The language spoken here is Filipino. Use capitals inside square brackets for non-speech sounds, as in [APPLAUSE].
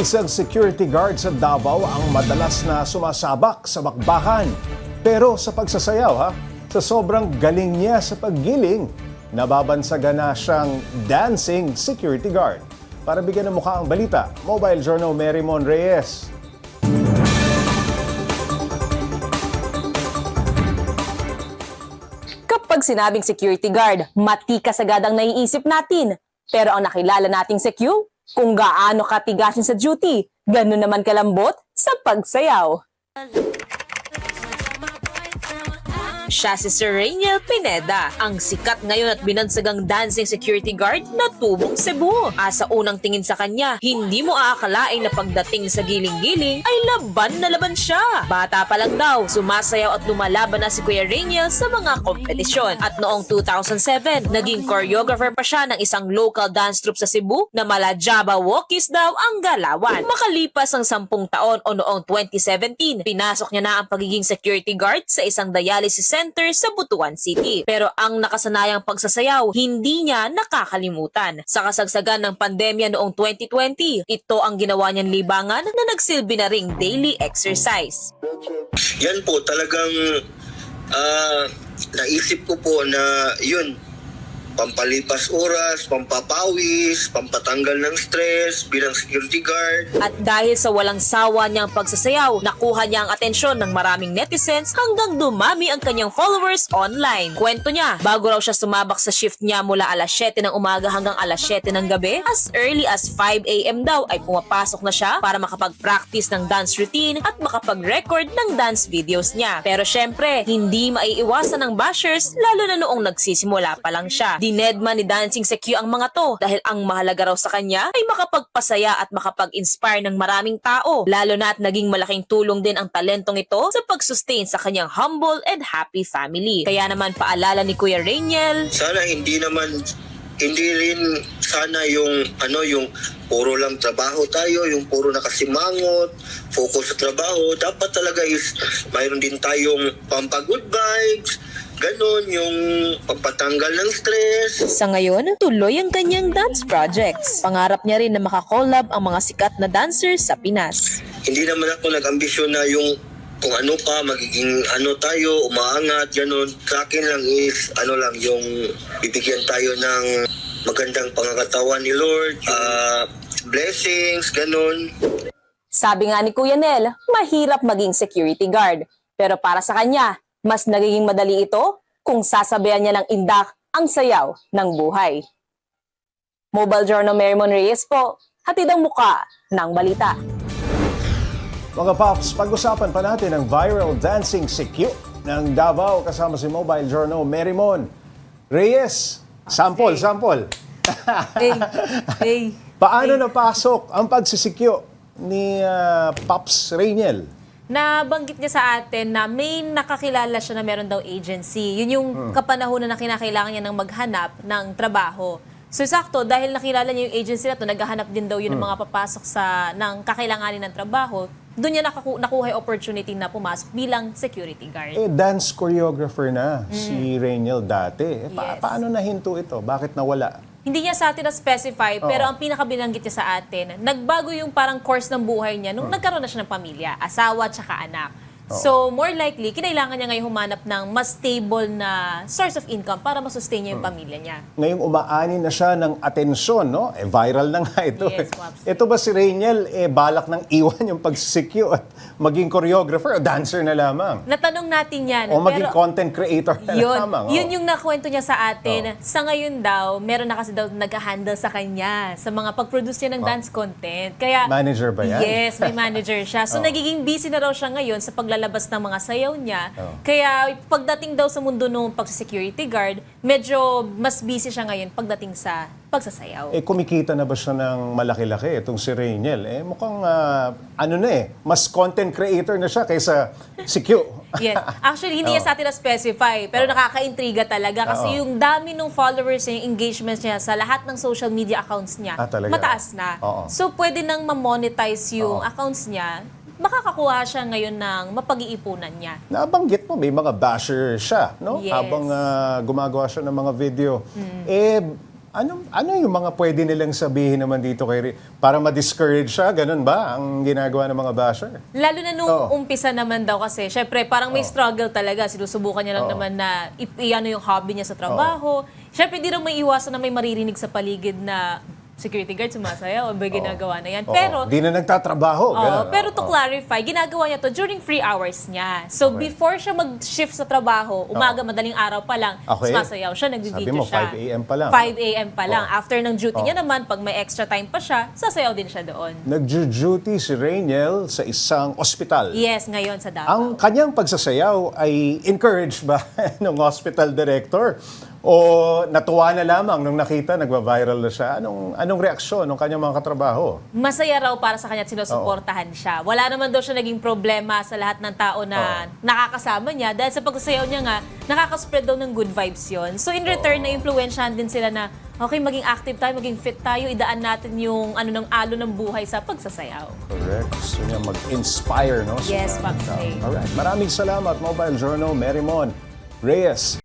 Isang security guard sa Davao ang madalas na sumasabak sa bakbakan. Pero sa pagsasayaw ha, sa sobrang galing niya sa paggiling, nababansagan na siyang dancing security guard. Para bigyan ng mukha ang balita, Mobile Journal Mary Mon Reyes. Kapag sinabing security guard, matikas agad ang naiisip natin. Pero ang nakilala nating secure, kung gaano katigasin sa duty, ganun naman kalambot sa pagsayaw. Siya si Sir Rainiel Pineda, ang sikat ngayon at binansagang dancing security guard na tubong Cebu. Asa unang tingin sa kanya, hindi mo aakalain na pagdating sa giling-giling ay laban na laban siya. Bata pa lang daw, sumasayaw at lumalaban na si Kuya Rainiel sa mga kompetisyon. At noong 2007, naging choreographer pa siya ng isang local dance troupe sa Cebu na mala Java Walkies daw ang galawan. Makalipas ang sampung taon o noong 2017, pinasok niya na ang pagiging security guard sa isang dialysis center sa Butuan City. Pero ang nakasanayang pagsasayaw, hindi niya nakakalimutan. Sa kasagsagan ng pandemya noong 2020, ito ang ginawa niyang libangan na nagsilbi na ring daily exercise. Yan po talagang ah, naisip ko po na yun pampalipas oras, pampapawis, pampatanggal ng stress bilang security guard. At dahil sa walang sawa niyang pagsasayaw, nakuha niya ang atensyon ng maraming netizens hanggang dumami ang kanyang followers online. Kwento niya, bago raw siya sumabak sa shift niya mula alas 7 ng umaga hanggang alas 7 ng gabi, as early as 5 a.m. daw ay pumapasok na siya para makapag-practice ng dance routine at makapag-record ng dance videos niya. Pero syempre, hindi maiiwasan ng bashers lalo na noong nagsisimula pa lang siya. Dinedma ni Dancing Secu ang mga to dahil ang mahalaga raw sa kanya ay makapagpasaya at makapag-inspire ng maraming tao. Lalo na at naging malaking tulong din ang talentong ito sa pag-sustain sa kanyang humble and happy family. Kaya naman paalala ni Kuya Rainiel, Sana hindi naman hindi rin sana yung ano yung puro lang trabaho tayo, yung puro nakasimangot, focus sa trabaho. Dapat talaga is mayroon din tayong pampag-good vibes, ganun, yung pagpatanggal ng stress, Sa ngayon, tuloy ang kanyang dance projects. Pangarap niya rin na makakollab ang mga sikat na dancers sa Pinas. hindi naman ako nag-ambisyon na yung kung ano pa, magiging ano tayo, umaangat, ganun. Sa akin lang is, ano lang, yung bibigyan tayo ng magandang pangakatawan ni Lord, ah, blessings, ganun. Sabi nga ni Kuya Nel, mahirap maging security guard. Pero para sa kanya, mas nagiging madali ito kung sasabayan niya ng indak ang sayaw ng buhay. Mobile Journal Mary Mon Reyes po, hatid ang muka ng balita. Mga Pops, pag-usapan pa natin ang viral dancing secure ng Davao kasama si Mobile Journal Mary Mon Reyes. Sample, sample. Hey, [LAUGHS] hey. Paano napasok ang pagsisikyo ni ah, Pops Rainiel? Nabanggit niya sa atin na may nakakilala siya na meron daw agency. Yun yung kapanahonan na kinakailangan niya ng maghanap ng trabaho. So sakto, dahil nakilala niya yung agency na to, naghahanap din daw yun ng mga papasok sa, ng kakailanganin ng trabaho, doon niya nakaku- nakuha yung opportunity na pumasok bilang security guard. Eh, dance choreographer na si Rainiel dati. Eh, pa- Yes. Paano nahinto ito? Bakit nawala? Hindi niya sa atin na-specify, pero Oo. ang pinakabinanggit niya sa atin, nagbago yung parang course ng buhay niya nung nagkaroon na siya ng pamilya, asawa, tsaka anak. So, more likely, kinailangan niya ngayon humanap ng mas stable na source of income para masustain niya yung pamilya niya. Ngayong umaani na siya ng atensyon, no? Eh, viral na nga ito. Yes, Pops. ito ba si Rainiel, eh, balak ng iwan yung pagsisikyo at maging choreographer o dancer na lamang? Natanong natin yan. O maging pero- content creator na yun, lamang? oh. yun yung nakwento niya sa atin. Sa ngayon daw, meron na kasi daw nag-handle sa kanya sa mga pag-produce niya ng dance content. Kaya, Manager ba yan? Yes, may manager siya. So, [LAUGHS] Oh. nagiging busy na raw siya ngayon sa paglalabas ng mga sayaw niya. Oh. Kaya, pagdating daw sa mundo ng pag-security guard, medyo mas busy siya ngayon pagdating sa pagsasayaw. Eh, kumikita na ba siya ng malaki-laki itong si Rainiel? Eh, mukhang, ah, ano na eh, mas content creator na siya kaysa si Q. [LAUGHS] Yes. Actually, hindi niya sa atin na-specify, pero nakaka-intriga talaga kasi Oo. yung dami ng followers niya, yung engagements niya sa lahat ng social media accounts niya, Ah, talaga? mataas na. Oo. So, pwede nang ma-monetize yung Oo. accounts niya, makakakuha siya ngayon ng mapag-iipunan niya. Nabanggit mo, may mga basher siya, no? Yes. Habang ah, gumagawa siya ng mga video. Eh, Ano, ano yung mga pwede nilang sabihin naman dito kay para ma-discourage siya? Ganun ba ang ginagawa ng mga basher? Lalo na nung Oo. umpisa naman daw kasi, syempre parang may struggle talaga. Sinusubukan niya lang Oo. naman na i-ano yung hobby niya sa trabaho. Syempre, di rin may iwasan na may maririnig sa paligid na security guard sumasayaw o may ginagawa na yan. Oo, Pero, di na nagtatrabaho. Oo, ganun, pero oo. to clarify, ginagawa niya to during free hours niya. So before siya mag-shift sa trabaho, umaga, madaling araw pa lang, Okay. sumasayaw siya, nag-video Sabi mo, siya. 5 a.m. pa lang. 5 a.m. pa lang. Oo. After ng duty Oo. niya naman, pag may extra time pa siya, sasayaw din siya doon. Nagjo-duty si Rainiel sa isang ospital. Yes, ngayon sa Davao. Ang kanyang pagsasayaw ay encouraged ba [LAUGHS] ng hospital director? O natuwa na lamang nung nakita nagwa-viral na siya? Anong, anong reaksyon ng kanyang mga katrabaho? masaya raw para sa kanya at sinusuportahan siya. Wala naman daw siya naging problema sa lahat ng tao na nakakasama niya dahil sa pagsasayaw niya nga, nakakaspread daw ng good vibes yon. So in return, na-influensyahan din sila na okay, maging active tayo, maging fit tayo, idaan natin yung ano ng alo ng buhay sa pagsasayaw. Correct. Gusto niya mag-inspire, no? Yes, tao. Ray. Alright. Maraming salamat, Mobile Journal, Merimon Reyes.